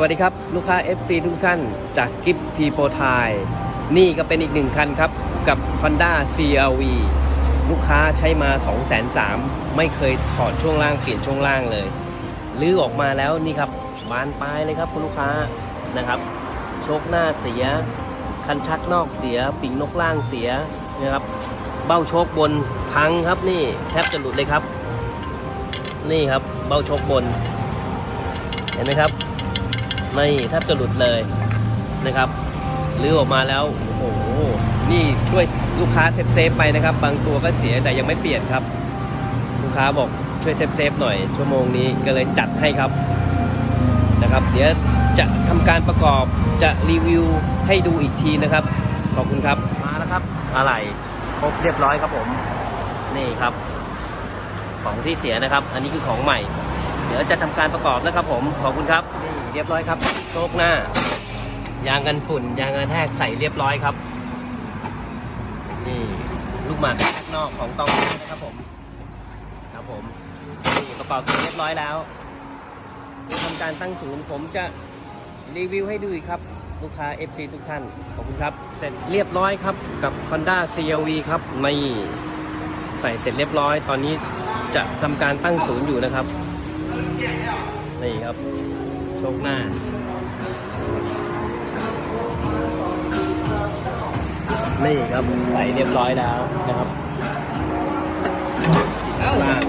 วัสดีครับ ลูกค้า FC ทุกท่านจากกิฟพีโปไทยนี่ก็เป็นอีกหนึ่งคันครับ กับ Honda CRV ลูกค้าใช้มา 2 3 0 0 0ไม่เคยถอดช่วงล่างเปลี่ยนช่วงล่างเลยลื้อออกมาแล้วนี่ครับบานปลายเลยครับคุณลูกค้านะครับโชคหน้าเสีย คันชักนอกเสีย ปิ่งนกล่างเสียนะครับ เบ้าโชคบนพังครับนี่แทบจะหลุดเลยครับ นี่ครับเบ้าโชคบน เห็นไหมครับ ไม่แทบจะหลุดเลยนะครับลื้อออกมาแล้วโอ้โหนี่ช่วยลูกค้าเซฟเซฟๆไปนะครับ บางตัวก็เสียแต่ยังไม่เปลี่ยนครับ ลูกค้าบอกช่วยเซฟเซฟๆหน่อยชั่วโมงนี้ก็เลยจัดให้ครับนะครับ เดี๋ยวจะทำการประกอบจะรีวิวให้ดูอีกทีนะครับ ขอบคุณครับมาแล้วครับ อะไรครบเรียบร้อยครับผม นี่ครับ ของที่เสียนะครับ อันนี้คือของใหม่ เดี๋ยวจะทำการประกอบนะครับผมขอบคุณครับนี่ เรียบร้อยครับโชคหน้า ยางกันฝุ่น ยางกันแทกใส่เรียบร้อยครับ นี่ลูกหมากแทกนอกของตองนะครับผม ครับผมนี่ประเสร็จเรียบร้อยแล้วเดี๋ยวทำการตั้งศูนย์ผมจะรีวิวให้ดูอีกครับ ลูกค้า FC ทุกท่าน ขอบคุณครับ เสร็จเรียบร้อยครับกับ Honda CRV ครับไม่ใส่เสร็จเรียบร้อย ตอนนี้จะทำการตั้งศูนย์อยู่นะครับ นี่ครับ ชคหน้านี่ครับใส่เรียบร้อยแล้วนะครับข้างล่าง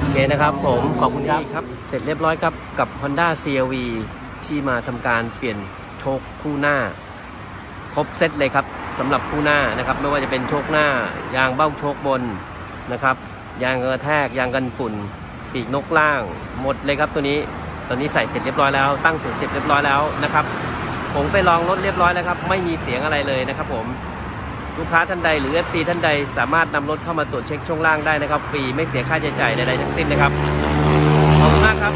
โอเคนะครับผมขอบคุณครับครับ เสร็จเรียบร้อยครับกับ Honda CRV ที่มาทำการเปลี่ยนโชคคู่หน้า ครบเซตเลยครับสำหรับคู่หน้านะครับ ไม่ว่าจะเป็นโชคหน้ายางเบ้าโชคบนนะครับ ยางกระแทกยางกันฝุ่น ปีกนกล่าง หมดเลยครับตัวนี้ตอนนี้ใส่เสร็จเรียบร้อยแล้ว ตั้งสูงเสร็จเรียบร้อยแล้วนะครับ ผมไปลองรถเรียบร้อยแล้วครับ ไม่มีเสียงอะไรเลยนะครับผมลูกค้าท่านใดหรือ FC ท่านใดสามารถนำรถเข้ามาตรวจเช็คช่วงล่างได้นะครับฟรีไม่เสียค่าใช้จ่ายใดๆทั้งสิ้นนะครับขอบคุณมากครับ